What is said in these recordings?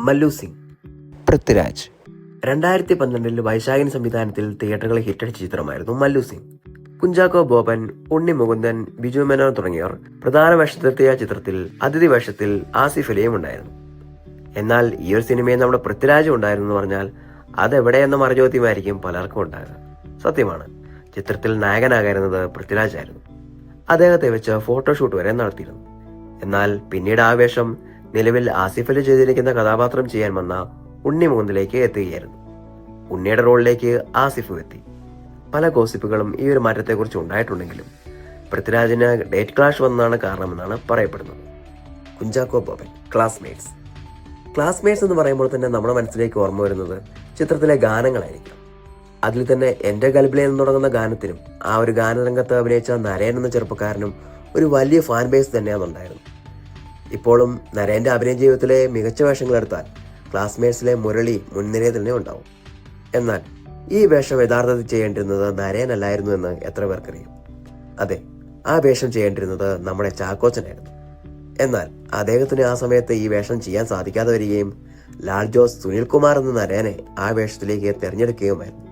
മല്ലു സിംഗ്. പൃഥ്വിരാജ്. രണ്ടായിരത്തി പന്ത്രണ്ടിൽ വൈശാഖിൻ സംവിധാനത്തിൽ തിയേറ്ററുകളിൽ ഹിറ്റടിച്ച ചിത്രമായിരുന്നു മല്ലു സിംഗ്. കുഞ്ചാക്കോ ബോബൻ ഉണ്ണി മുകുന്ദൻ ബിജു മേനോൻ തുടങ്ങിയവർ പ്രധാന വേഷത്തിലെത്തിയ ചിത്രത്തിൽ അതിഥി വേഷത്തിൽ ആസിഫ് അലിയും ഉണ്ടായിരുന്നു. എന്നാൽ ഈ ഒരു സിനിമയിൽ നമ്മുടെ പൃഥ്വിരാജ് ഉണ്ടായിരുന്നു എന്ന് പറഞ്ഞാൽ അതെവിടെയെന്ന മറുചോദ്യമായിരിക്കും പലർക്കും ഉണ്ടാകുക സത്യമാണ് ചിത്രത്തിൽ നായകനാകായിരുന്നത് പൃഥ്വിരാജായിരുന്നു. അദ്ദേഹത്തെ വെച്ച് ഫോട്ടോഷൂട്ട് വരെ നടത്തിയിരുന്നു. എന്നാൽ പിന്നീട് ആവേശം നിലവിൽ ആസിഫ് അലി ചെയ്തിരിക്കുന്ന കഥാപാത്രം ചെയ്യാൻ വന്ന ഉണ്ണി മുകുന്ദിലേക്ക് എത്തുകയായിരുന്നു. ഉണ്ണിയുടെ റോളിലേക്ക് ആസിഫ് എത്തി. പല ഗോസിപ്പുകളും ഈ ഒരു മാറ്റത്തെക്കുറിച്ച് ഉണ്ടായിട്ടുണ്ടെങ്കിലും പൃഥ്വിരാജിന് ഡേറ്റ് ക്ലാഷ് വന്നതാണ് കാരണമെന്നാണ് പറയപ്പെടുന്നത്. കുഞ്ചാക്കോ ബോബൻ ക്ലാസ്മേറ്റ്സ്. ക്ലാസ്മേറ്റ്സ് എന്ന് പറയുമ്പോൾ തന്നെ നമ്മുടെ മനസ്സിലേക്ക് ഓർമ്മ വരുന്നത് ചിത്രത്തിലെ ഗാനങ്ങളായിരിക്കും. അതിൽ തന്നെ എന്റെ ഗൽബിലെ എന്ന് തുടങ്ങുന്ന ഗാനത്തിനും ആ ഒരു ഗാനരംഗത്ത് അഭിനയിച്ച നരയൻ എന്ന ചെറുപ്പക്കാരനും ഒരു വലിയ ഫാൻ ബേസ് തന്നെയാണ് ഉണ്ടായിരുന്നു ഇപ്പോഴും നരേന്റെ അഭിനയ ജീവിതത്തിലെ മികച്ച വേഷങ്ങൾ എടുത്താൽ ക്ലാസ്മേറ്റ്സിലെ മുരളി മുൻനിരയിൽ തന്നെ ഉണ്ടാവും. എന്നാൽ ഈ വേഷം യഥാർത്ഥത്തിൽ ചെയ്യേണ്ടിരുന്നത് നരേനല്ലായിരുന്നു എന്ന് എത്ര പേർക്കറിയാം? അതെ ആ വേഷം ചെയ്യേണ്ടിരുന്നത് നമ്മുടെ ചാക്കോച്ചനായിരുന്നു. എന്നാൽ അദ്ദേഹത്തിന് ആ സമയത്ത് ഈ വേഷം ചെയ്യാൻ സാധിക്കാതെ വരികയും ലാൽ ജോസ് സുനിൽകുമാർ എന്ന നരേനെ ആ വേഷത്തിലേക്ക് തിരഞ്ഞെടുക്കുകയുമായിരുന്നു.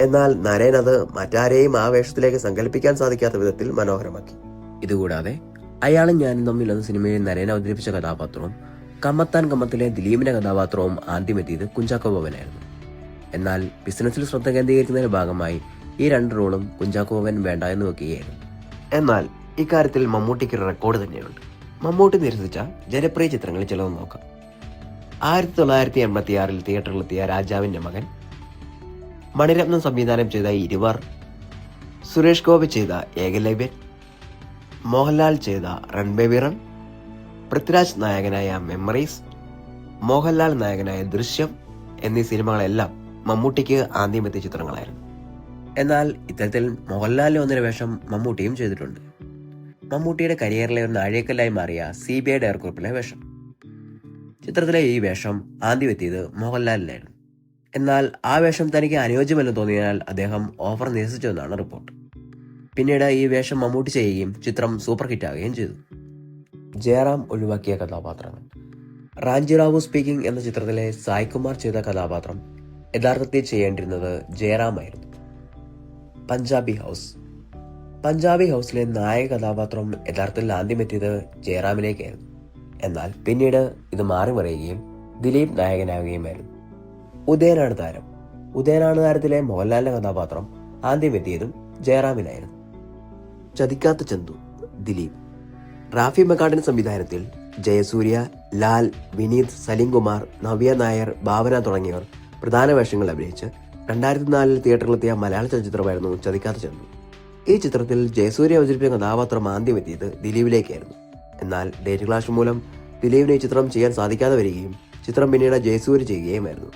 എന്നാൽ നരേൻ അത് മറ്റാരെയും ആ വേഷത്തിലേക്ക് സങ്കല്പിക്കാൻ സാധിക്കാത്ത വിധത്തിൽ മനോഹരമാക്കി. ഇതുകൂടാതെ അയാളും ഞാനും എന്ന സിനിമയിൽ നരേൻ അവതരിപ്പിച്ച കഥാപാത്രവും കമ്മത്താൻ കമ്മത്തിലെ ദിലീപിന്റെ കഥാപാത്രവും ആദ്യമെത്തിയത് കുഞ്ചാക്കോ ബോബനായിരുന്നു എന്നാൽ ബിസിനസ്സിൽ ശ്രദ്ധ കേന്ദ്രീകരിക്കുന്നതിന്റെ ഭാഗമായി ഈ രണ്ട് റോളും കുഞ്ചാക്കോ ബോബൻ വേണ്ട എന്ന് വെക്കുകയായിരുന്നു. എന്നാൽ ഇക്കാര്യത്തിൽ മമ്മൂട്ടിക്ക് റെക്കോർഡ് തന്നെയുണ്ട്. മമ്മൂട്ടി നിരസിച്ച ജനപ്രിയ ചിത്രങ്ങളിൽ ചിലത് നോക്കാം. ആയിരത്തി തൊള്ളായിരത്തി എൺപത്തി ആറിൽ തിയേറ്ററിലെത്തിയ രാജാവിന്റെ മകൻ മണിരത്നം സംവിധാനം ചെയ്ത ഇരുവർ സുരേഷ് ഗോപി ചെയ്ത ഏകലവ്യൻ മോഹൻലാൽ ചെയ്ത റൺ ബേബി റൺ പൃഥ്വിരാജ് നായകനായ മെമ്മറീസ് മോഹൻലാൽ നായകനായ ദൃശ്യം എന്നീ സിനിമകളെല്ലാം മമ്മൂട്ടിക്ക് ആദ്യം എത്തിയ ചിത്രങ്ങളായിരുന്നു. എന്നാൽ ഇത്തരത്തിൽ മോഹൻലാലിന് ഒന്നിന് വേഷം മമ്മൂട്ടിയും ചെയ്തിട്ടുണ്ട്. മമ്മൂട്ടിയുടെ കരിയറിലെ ഒരു നാഴികക്കല്ലായി മാറിയ സി ബി ഐ ഡയർക്കുറിപ്പിലെ വേഷം. ചിത്രത്തിലെ ഈ വേഷം ആദ്യം എത്തിയത് മോഹൻലാലിനായിരുന്നു. എന്നാൽ ആ വേഷം തനിക്ക് അനുയോജ്യമല്ലെന്ന് തോന്നിയാൽ അദ്ദേഹം ഓഫർ നിരസിച്ചുവെന്നാണ് റിപ്പോർട്ട്. പിന്നീട് ഈ വേഷം മമ്മൂട്ടി ചെയ്യുകയും ചിത്രം സൂപ്പർ ഹിറ്റാവുകയും ചെയ്തു. ജയറാം ഒഴിവാക്കിയ കഥാപാത്രങ്ങൾ റാഞ്ചിറാവു സ്പീക്കിംഗ് എന്ന ചിത്രത്തിലെ സായ്കുമാർ ചെയ്ത കഥാപാത്രം യഥാർത്ഥത്തിൽ ചെയ്യേണ്ടിരുന്നത് ജയറാമായിരുന്നു പഞ്ചാബി ഹൗസ്. പഞ്ചാബി ഹൗസിലെ നായക കഥാപാത്രം യഥാർത്ഥത്തിൽ ആദ്യം എത്തിയത് ജയറാമിലേക്കായിരുന്നു. എന്നാൽ പിന്നീട് ഇത് മാറി മറിയുകയും ദിലീപ് നായകനാവുകയുമായിരുന്നു ഉദയനാണ് താരം. ഉദയനാണ് താരത്തിലെ മോഹൻലാലിന്റെ കഥാപാത്രം ആദ്യം എത്തിയതും ജയറാമിനായിരുന്നു. ചതിക്കാത്ത ചന്തു ദിലീപ്. റാഫി മെഗാഡൻ സംവിധാനത്തിൽ ജയസൂര്യ ലാൽ വിനീത് സലീംകുമാർ നവ്യ നായർ ഭാവന തുടങ്ങിയവർ പ്രധാന വേഷങ്ങൾ അഭിനയിച്ച് രണ്ടായിരത്തി നാലിൽ തിയേറ്ററിലെത്തിയ മലയാള ചലച്ചിത്രമായിരുന്നു ചതിക്കാത്ത ചന്തു. ഈ ചിത്രത്തിൽ ജയസൂര്യ അവതരിപ്പിച്ച കഥാപാത്രം ആദ്യം എത്തിയത് ദിലീപിലേക്കായിരുന്നു. എന്നാൽ ഡേറ്റ് ക്ലാഷ് മൂലം ദിലീപിന് ഈ ചിത്രം ചെയ്യാൻ സാധിക്കാതെ വരികയും ചിത്രം പിന്നീട് ജയസൂര്യ ചെയ്യുകയുമായിരുന്നു.